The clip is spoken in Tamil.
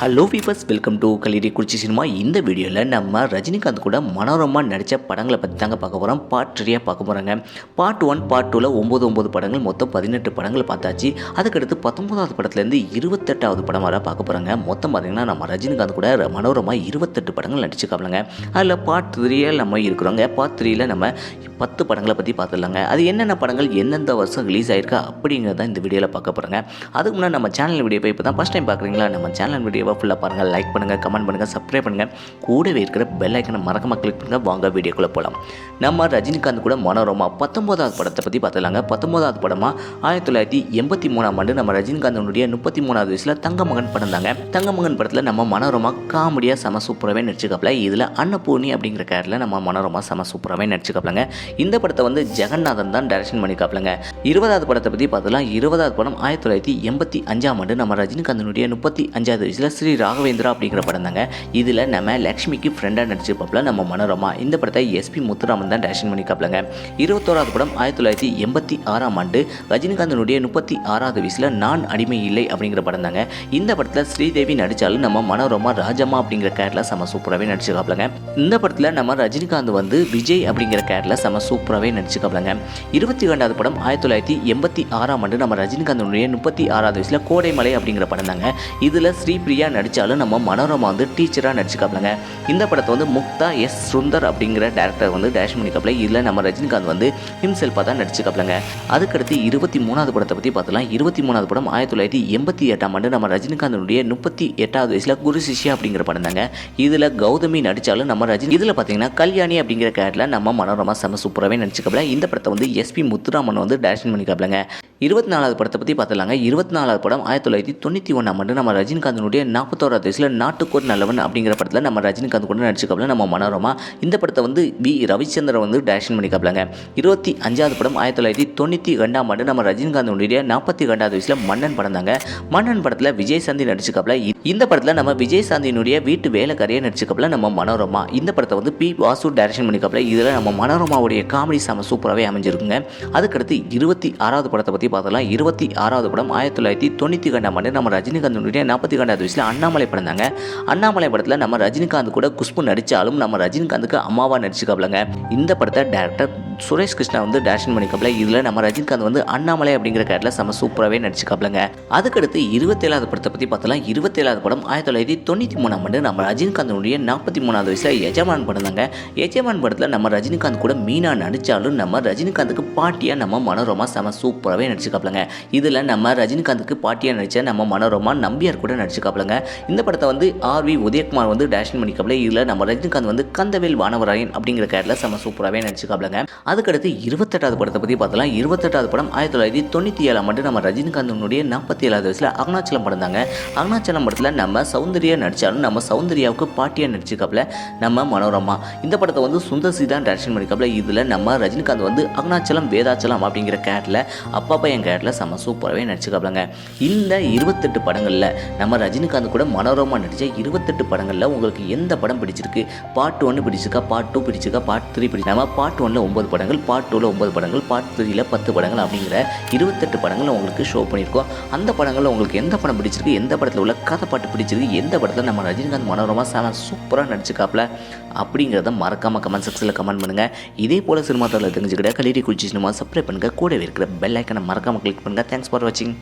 ஹலோ பீப்பர்ஸ் வெல்கம் டு கலிடி குறிச்சி சினிமா இந்த வீடியோவில் நம்ம ரஜினிகாந்த் கூட மனோரமா நடித்த படங்களை பற்றி தாங்க பார்க்க போகிறோம் பார்ட் த்ரீயாக பார்க்க போகிறாங்க பார்ட் ஒன் பார்ட் டூவில் ஒம்பது ஒம்பது படங்கள் மொத்தம் பதினெட்டு படங்கள் பார்த்தாச்சு. அதுக்கடுத்து பத்தொன்பதாவது படத்துலேருந்து இருபத்தெட்டாவது படம் வர பார்க்க போகிறாங்க மொத்தம் பார்த்திங்கன்னா நம்ம ரஜினிகாந்த் கூட மனோரமா இருபத்தெட்டு படங்கள் நடிச்சுக்காப்லங்க அதில் பார்ட் த்ரீயில் நம்ம இருக்கிறோங்க. பார்ட் த்ரீயில் நம்ம பத்து படங்களை பற்றி பார்த்துடலாங்க. அது என்னென்ன படங்கள் எந்தெந்த வருஷம் ரிலீஸ் ஆயிருக்கா அப்படிங்கிறத இந்த வீடியோவில் பார்க்க போகிறாங்க அதுக்கு முன்னாடி நம்ம சேனல் வீடியோ இப்போ தான் ஃபஸ்ட் டைம் பார்க்குறீங்களா? நம்ம சேனல் வீடியோ வீடியோவை ஃபுல்லாக பாருங்கள் லைக் பண்ணுங்கள் கமெண்ட் பண்ணுங்கள் சப்ஸ்கிரைப் பண்ணுங்கள் கூடவே இருக்கிற பெல் ஐக்கனை மறக்காமல் கிளிக் பண்ணுங்கள் வாங்க வீடியோக்குள்ளே போகலாம் நம்ம ரஜினிகாந்த் கூட மனோரமா பத்தொம்போதாவது படத்தை பற்றி பார்த்துலாங்க பத்தொம்போதாவது படமாக ஆயிரத்தி தொள்ளாயிரத்தி எண்பத்தி மூணாம் ஆண்டு நம்ம ரஜினிகாந்தனுடைய முப்பத்தி மூணாவது வயசில் தங்கமகன் படம் தாங்க. தங்கமகன் படத்தில் நம்ம மனோரமா காமெடியாக செம சூப்பராகவே நடிச்சுக்காப்ல இதில் அன்னபூர்ணி அப்படிங்கிற கேரில் நம்ம மனோரமா செம சூப்பராகவே நடிச்சுக்காப்லங்க இந்த படத்தை வந்து ஜெகநாதன் தான் டைரக்ஷன் பண்ணிக்காப்லங்க இருபதாவது படத்தை பற்றி பார்த்தலாம் இருபதாவது படம் ஆயிரத்தி தொள்ளாயிரத்தி எண்பத்தி அஞ்சாம் ஆண்டு நம்ம ரஜினிகாந்தனுடைய முப்பத்தி அஞ்சாவது வயசில் ஸ்ரீ ராகவேந்திரா அப்படிங்கிற படம் தாங்க. இதில் நம்ம லக்ஷ்மிக்கு ஃப்ரெண்டாக நடிச்சிருப்பாப்ல நம்ம மனோரமா. இந்த படத்தை எஸ்பி முத்துராமன் தான் டைரக்ஷன் பண்ணிக்காப்லங்க இருபத்தோராவது படம் ஆயிரத்தி தொள்ளாயிரத்தி எண்பத்தி ஆறாம் ஆண்டு ரஜினிகாந்தனுடைய முப்பத்தி ஆறாவது வயசில் நான் அடிமை இல்லை அப்படிங்கிற படம் தாங்க. இந்த படத்தில் ஸ்ரீதேவி நடித்தாலும் நம்ம மனோரமா ராஜம்மா அப்படிங்கிற கேரளா செம சூப்பராகவே நடிச்சிருக்காப்லங்க இந்த படத்தில் நம்ம ரஜினிகாந்த் வந்து விஜய் அப்படிங்கிற கேரில் செம சூப்பராகவே நடிச்சிருக்காப்லங்க இருபத்தி ரெண்டாவது படம் ஆயிரத்தி தொள்ளாயிரத்தி எண்பத்தி ஆறாம் ஆண்டு நம்ம ரஜினிகாந்தனுடைய முப்பத்தி ஆறாவது வயசில் கோடைமலை அப்படிங்கிற படம் தாங்க. இதில் ஸ்ரீபிரியா நடித்தாலும் நம்ம மனோரமா வந்து டீச்சராக நடிச்சிருக்காப்லங்க இந்த படத்தை வந்து முக்தா எஸ் சுந்தர் அப்படிங்கிற டேரக்டர் வந்து டேஷ் பண்ணிக்காப்ல இதில் நம்ம ரஜினிகாந்த் வந்து ஹிம்செல்ஃபாக தான் நடிச்சிருக்காப்லங்க அதுக்கடுத்து இருபத்தி மூணாவது படத்தை பற்றி பார்த்தலாம் இருபத்தி மூணாவது படம் ஆயிரத்தி தொள்ளாயிரத்தி எண்பத்தி எட்டாம் ஆண்டு நம்ம ரஜினிகாந்தனுடைய முப்பத்தி எட்டாவது வயசில் குரு சிஷ்யா அப்படிங்கிற படம் தாங்க. இதில் கௌதமி நடித்தாலும் நம்ம ரஜினி இதில் பார்த்தீங்கன்னா கல்யாணி அப்படிங்கிற கேரட்டில் நம்ம மனோரமா செம சூப்பராகவே நடிச்சிருக்காப்ல இந்த படத்தை வந்து எஸ்பி முத்துராமன் வந்து டேரக்ஷன் பண்ணிக்காப்லங்க. இருபத்தி நாலாவது படத்தை பற்றி பார்த்துலாங்க இருபத்தி நாலாவது படம் ஆயிரத்தி தொள்ளாயிரத்தி தொண்ணூற்றி ஒன்றாம் ஆண்டு நம்ம ரஜினிகாந்தனுடைய நாற்பத்தோராவது வயசில் நாட்டுக்கோர் நல்லவன் அப்படிங்கிற படத்தில் நம்ம ரஜினிகாந்த் கூட நடிச்சிருக்காப்ல நம்ம மனோரமா. இந்த படத்தை வந்து வி. ரவிச்சந்திரன் வந்து டேரக்ஷன் பண்ணிக்காப்லங்க இருபத்தி அஞ்சாவது படம் ஆயிரத்தி தொள்ளாயிரத்தி தொண்ணூற்றி ரெண்டாம் ஆண்டு நம்ம ரஜினிகாந்தனுடைய நாற்பத்தி ரெண்டாவது வயசில் மன்னன் படம் தாங்க மன்னன் படத்தில் விஜய் சாந்தி இந்த படத்தில் நம்ம விஜய் சாந்தியினுடைய வீட்டு வேலைக்காரியை நடிச்சிருக்காப்ல நம்ம மனோரமா. இந்த படத்தை வந்து பி. வாசு டேரக்ஷன் பண்ணிக்கப்பல இதில் நம்ம மனோரமாவுடைய காமெடி செம சூப்பராகவே அமைஞ்சிருக்குங்க. அதுக்கடுத்து இருபத்தி ஆறாவது படத்தை பற்றி பார்த்தலாம் இருபத்தி ஆறாவது படம் ஆயிரத்தி தொள்ளாயிரத்தி தொண்ணூற்றி ரெண்டாம் ஆண்டு நம்ம ரஜினிகாந்தனுடைய நாற்பத்தி ரெண்டாவது வயசில் அண்ணாமலை படம் தாங்க. அண்ணாமலை படத்தில் நம்ம ரஜினிகாந்த் கூட குஷ்பு நடித்தாலும் நம்ம ரஜினிகாந்துக்கு அம்மாவாக நடிச்சுக்காப்லங்க இந்த படத்தை டேரக்டர் சுரேஷ் கிருஷ்ணா வந்து டேரக்ஷன் பண்ணிக்காப்ல இதில் நம்ம ரஜினிகாந்த் வந்து அண்ணாமலை அப்படிங்கிற கேரட்டில் செம சூப்பராகவே நடிச்சுக்காப்லங்க அதுக்கடுத்து இருபத்தேழாவது படத்தை பற்றி பார்த்தலாம் இருபத்தேழாவது படம் ஆயிரத்தி தொள்ளாயிரத்தி தொண்ணூற்றி மூணாம் ஆண்டு நம்ம ரஜினிகாந்தனுடைய நாற்பத்தி மூணாவது வயசில் எஜமான் படம் தாங்க. எஜமான் படத்தில் நம்ம ரஜினிகாந்த் கூட மீனா நடித்தாலும் நம்ம ரஜினிகாந்துக்கு பாட்டியாக நம்ம மனோரமா செம சூப்பராகவே நடிச்சிருக்காப்லங்க. இதில் நம்ம ரஜினிகாந்துக்கு பாட்டியாக நடித்த நம்ம மனோரமா நம்பியார் கூட நடிச்சிருக்காப்லங்க. இந்த படத்தை வந்து ஆர் வி உதயகுமார் வந்து டேஷன் பண்ணிக்காப்ல இதில் நம்ம ரஜினிகாந்த் வந்து கந்தவேல் வானவராயன் அப்படிங்கிற கேரளில் செம்ம சூப்பராகவே நடிச்சிருக்காப்லங்க. அதுக்கடுத்து இருபத்தெட்டாவது படத்தை பற்றி பார்த்தலாம் இருபத்தெட்டாவது படம் ஆயிரத்தி தொள்ளாயிரத்தி தொண்ணூற்றி ஏழாம் ஆண்டு நம்ம ரஜினிகாந்தனுடைய நாற்பத்தி ஏழாவது வயசில் அருணாச்சலம் படம் தாங்க. அருணாச்சலம் படத்தில் நம்ம சௌந்தர்யா நடித்தாலும் நம்ம சௌந்தர்யாவுக்கு பாட்டியாக நடிச்சிருக்காப்ல நம்ம மனோரமா. இந்த படத்தை வந்து சுந்தர் சி தான் டேரக்ஷன் பண்ணிக்காப்ல இதில் நம்ம ரஜினிகாந்த் வந்து அருணாச்சலம் வேதாச்சலம் அப்படிங்கிற கேரளில் அப்பா பையன் கேரட்டில் செம்ம சூப்பராகவே நடிச்சுக்காப்லங்க இந்த இருபத்தெட்டு படங்களில் நம்ம ரஜினிகாந்த் கூட மனோரமா நடித்த இருபத்தெட்டு படங்களில் உங்களுக்கு எந்த படம் பிடிச்சிருக்கு? பார்ட் ஒன்று பிடிச்சிருக்கா? பார்ட் டூ பிடிச்சிருக்கா? பார்ட் த்ரீ பிடிச்சி நம்ம பார்ட் ஒன்னில் ஒன்பது படங்கள் பார்ட் டூவில் ஒன்பது படங்கள் பார்ட் த்ரீயில் பத்து படங்கள் அப்படிங்கிற இருபத்தெட்டு படங்கள் உங்களுக்கு ஷோ பண்ணியிருக்கோம். அந்த படங்களில் உங்களுக்கு எந்த படம் பிடிச்சிருக்கு? எந்த படத்தில் உள்ள கதை பாட்டு பிடிச்சிருக்கு? எந்த படத்தில் நம்ம ரஜினிகாந்த் மனோரமா செம சூப்பராக நடிச்சுக்காப்ல அப்படிங்கிறத மறக்காமல் கமெண்ட் செக்ஷனில் கமெண்ட் பண்ணுங்கள் இதே போல் சினிமா தகவலை தெரிஞ்சுக்கிட்ட கலிடி குச்சி சினிமா சப்ஸ்கிரைப் பண்ணுங்கள் கூடவே இருக்கிற பெல் ஐக்கனை மறக்காமல் கிளிக் பண்ணுங்கள் தேங்க்ஸ் ஃபார் வாட்சிங்